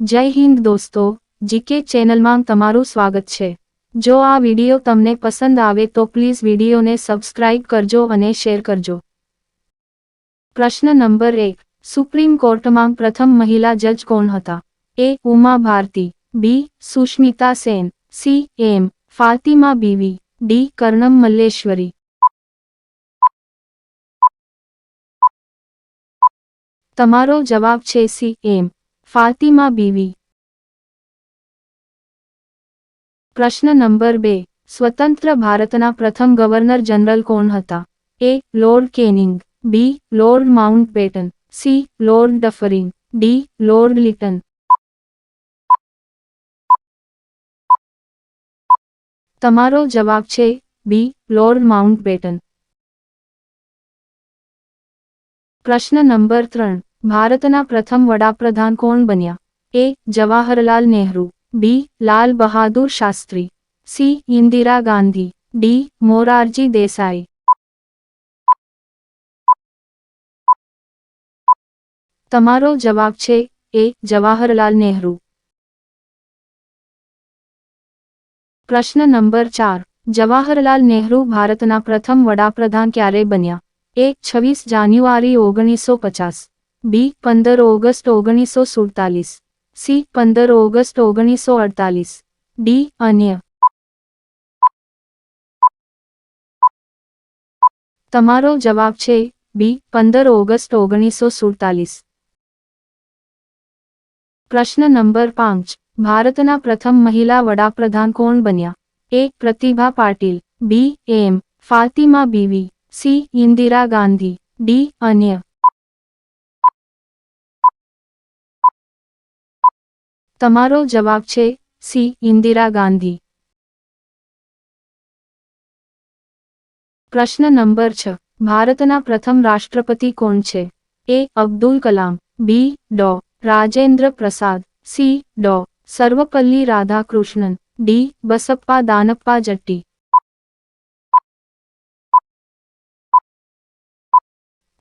જય હિન્દ દોસ્તો, જીકે ચેનલમાં તમારું સ્વાગત છે. જો આ વીડિયો તમને પસંદ આવે તો પ્લીઝ વિડિયોને સબસ્ક્રાઇબ કરજો અને શેર કરજો. પ્રશ્ન નંબર એક, સુપ્રીમ કોર્ટમાં પ્રથમ મહિલા જજ કોણ હતા? A, Uma Bharti, B, Sushmita Sen, C, M, Fathima Beevi, D, Karnam Malleswari. તમારો જવાબ છે સી, એમ. ફાતિમા બીવી. પ્રશ્ન નંબર બે. સ્વતંત્ર ભારતના પ્રથમ ગવર્નર જનરલ કોણ હતા? A. Lord Canning, B. Lord Mountbatten, C. Lord Dufferin D. Lord Lytton. તમારો જવાબ છે બી. Lord Mountbatten. પ્રશ્ન નંબર ત્રણ. ભારતના પ્રથમ વડાપ્રધાન કોણ બન્યા A Jawaharlal Nehru B Lal Bahadur Shastri C Indira Gandhi D Morarji Desai તમારો જવાબ છે એ જવાહરલાલ નહેરુ પ્રશ્ન નંબર ચાર જવાહરલાલ નહેરુ ભારતના પ્રથમ વડાપ્રધાન ક્યારે બન્યા એ છવ્વીસ જાન્યુઆરી ઓગણીસો પચાસ બી પંદર ઓગસ્ટ ઓગણીસો સુડતાલીસ. સી પંદર ઓગસ્ટ ઓગણીસો અડતાલીસ. ડી અન્ય. તમારો જવાબ છે બી પંદર ઓગસ્ટ ઓગણીસો સુડતાલીસ. પ્રશ્ન નંબર પાંચ. ભારતના પ્રથમ મહિલા વડાપ્રધાન કોણ બન્યા? A Pratibha Patil, B M Fatima Beevi, C Indira Gandhi, D અન્ય. તમારો જવાબ છે સી, ઇન્દિરા ગાંધી. પ્રશ્ન નંબર છ. ભારતના પ્રથમ રાષ્ટ્રપતિ કોણ છે? એ, Abdul Kalam. B, Dr, Rajendra Prasad. C, Dr, Sarvepalli Radhakrishnan. D, Basappa Danappa Jatti.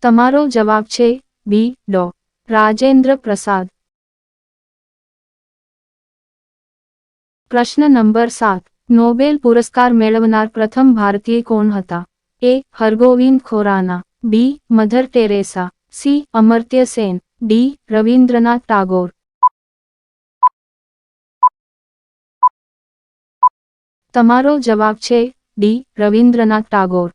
તમારો જવાબ છે બી, ડો, રાજેન્દ્ર પ્રસાદ. પ્રશ્ન નંબર સાત. નોબેલ પુરસ્કાર મેળવનાર પ્રથમ ભારતીય કોણ હતા? A. Hargobind Khorana. B. Mother Teresa. C. Amartya Sen. D. Rabindranath Tagore. તમારો જવાબ છે ડી. રવિન્દ્રનાથ ટાગોર.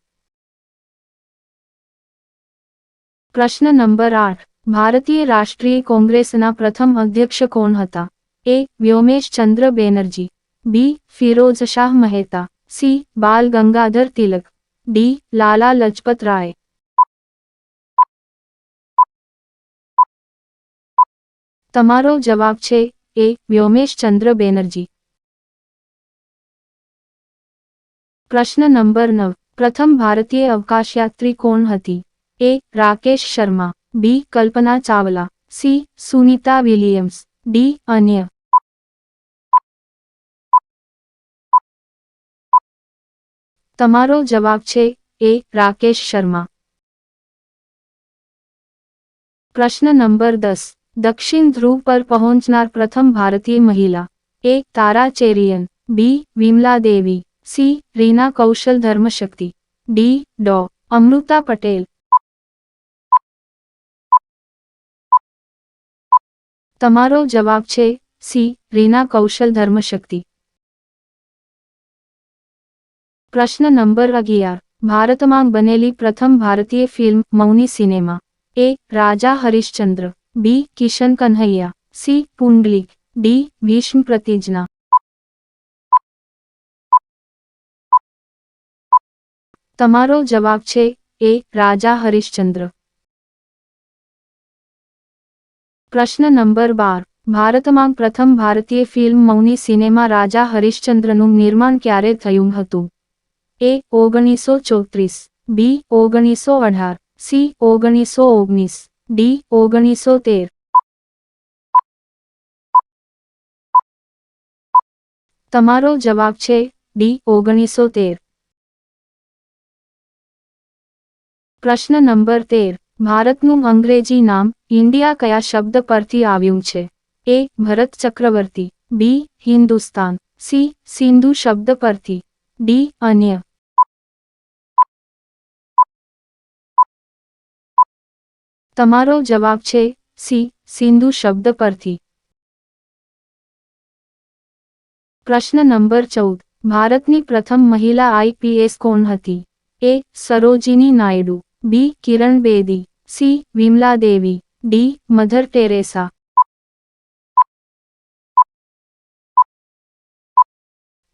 પ્રશ્ન નંબર આઠ. ભારતીય રાષ્ટ્રીય કોંગ્રેસના પ્રથમ અધ્યક્ષ કોણ હતા? A Womesh Chandra Banerjee B Pheroze Shah Mehta C Bal Gangadhar Tilak D Lala Lajpat Rai તમારો જવાબ છે એ વ્યોમેશ ચંદ્ર બેનર્જી પ્રશ્ન નંબર નવ પ્રથમ ભારતીય અવકાશયાત્રી કોણ હતી A Rakesh Sharma B Kalpana Chawla C Sunita Williams D અન્ય તમારો જવાબ છે એ રાકેશ શર્મા પ્રશ્ન નંબર દસ દક્ષિણ ધ્રુવ પર પહોંચનાર પ્રથમ ભારતીય મહિલા A Tara Cherian B Vimla Devi C Reena Kaushal Dharmshakti D Dr Amrita Patel તમારો જવાબ છે સી, રીના કૌશલ ધર્મશક્તિ. પ્રશ્ન નંબર અગિયાર. ભારતમાં બનેલી પ્રથમ ભારતીય film Mouni cinema. A, Raja Harishchandra. B, Kishan Kanhaiya C, Pundalik. D, Bhishma Pratigya. તમારો જવાબ છે એ, રાજા હરિશ્ચંદ્ર. પ્રશ્ન નંબર બાર. ભારતમાં પ્રથમ ભારતીય ફિલ્મ મૌની સિનેમા રાજા હરિશ્ચંદ્રનું નિર્માણ ક્યારે થયું હતું? એ ઓગણીસો ચોત્રીસ, બી ઓગણીસો અઢાર, સી ઓગણીસો ઓગણીસ, ડી ઓગણીસો તેર. તમારો જવાબ છે ડી ઓગણીસો તેર. પ્રશ્ન નંબર તેર. ભારતનું અંગ્રેજી નામ ઇન્ડિયા કયા શબ્દ પરથી આવ્યું છે? A, Bharat Chakravarti. B, Hindustan. C, Sindhu શબ્દ પરથી. ડી, અન્ય. તમારો જવાબ છે સી, સિંધુ શબ્દ પરથી. પ્રશ્ન નંબર ચૌદ. ભારતની પ્રથમ મહિલા આઈપીએસ કોણ હતી? A, Sarojini Naidu. B, Kiran Bedi. C. Vimala Devi D. Mother Teresa.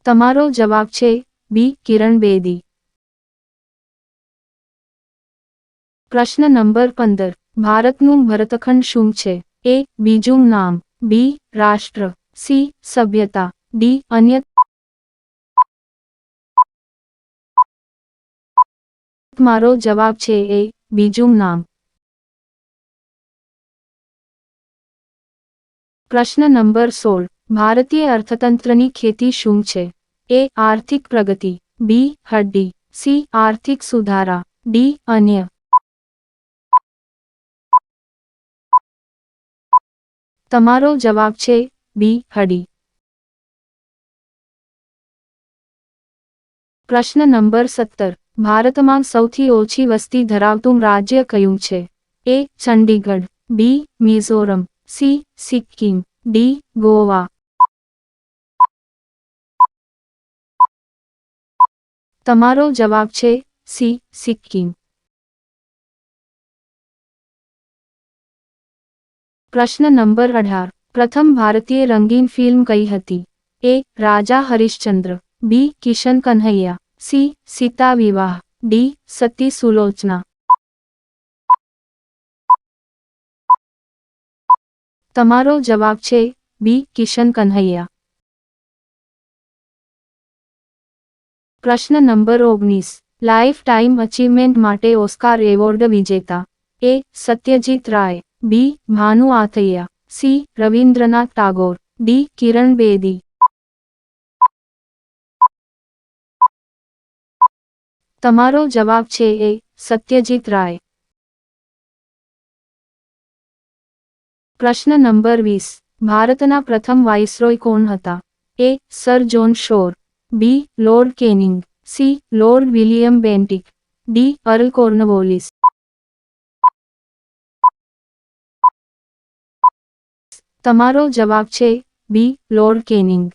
તમારો જવાબ છે બી. કિરણ બેદી. પ્રશ્ન નંબર પંદર. ભારતનું ભરતખંડ શું છે? એ. બીજું નામ. બી. રાષ્ટ્ર. સી. સભ્યતા. ડી. અન્ય મારો જવાબ છે એ. બીજું નામ. પ્રશ્ન નંબર સોળ. ભારતીય અર્થતંત્રની ખેતી શું છે? એ. આર્થિક પ્રગતિ. બી. હડ્ડી. સી. આર્થિક સુધારા. ડી. અન્ય. તમારો જવાબ છે બી. હડી પ્રશ્ન નંબર સત્તર. ભારતમાં સૌથી ઓછી વસ્તી ધરાવતું રાજ્ય કયું છે? A. Chandigarh. B. Mizoram. C Sikkim D Goa તમારો જવાબ છે સી, સિક્કિમ. પ્રશ્ન નંબર અઢાર. પ્રથમ ભારતીય રંગીન ફિલ્મ કઈ હતી? A, Raja Harishchandra. B, Kishan Kanhaiya C, Sita Vivah. D, Sati Sulochana. તમારો જવાબ છે બી, કિશન કન્હૈયા પ્રશ્ન નંબર ઓગણીસ. લાઈફ ટાઈમ અચીવમેન્ટ માટે ઓસ્કાર એવોર્ડ વિજેતા. A, Satyajit Ray. B, Bhanu Athaiya. C, Rabindranath Tagore. D, Kiran Bedi. તમારો જવાબ છે એ, સત્યજીત રાય. પ્રશ્ન નંબર વીસ. ભારતના પ્રથમ વાઇસરોય કોણ હતા? A. Sir John Shore. B. Lord Canning. C. Lord William Bentinck. D. Earl Cornwallis. તમારો જવાબ છે બી. Lord canning.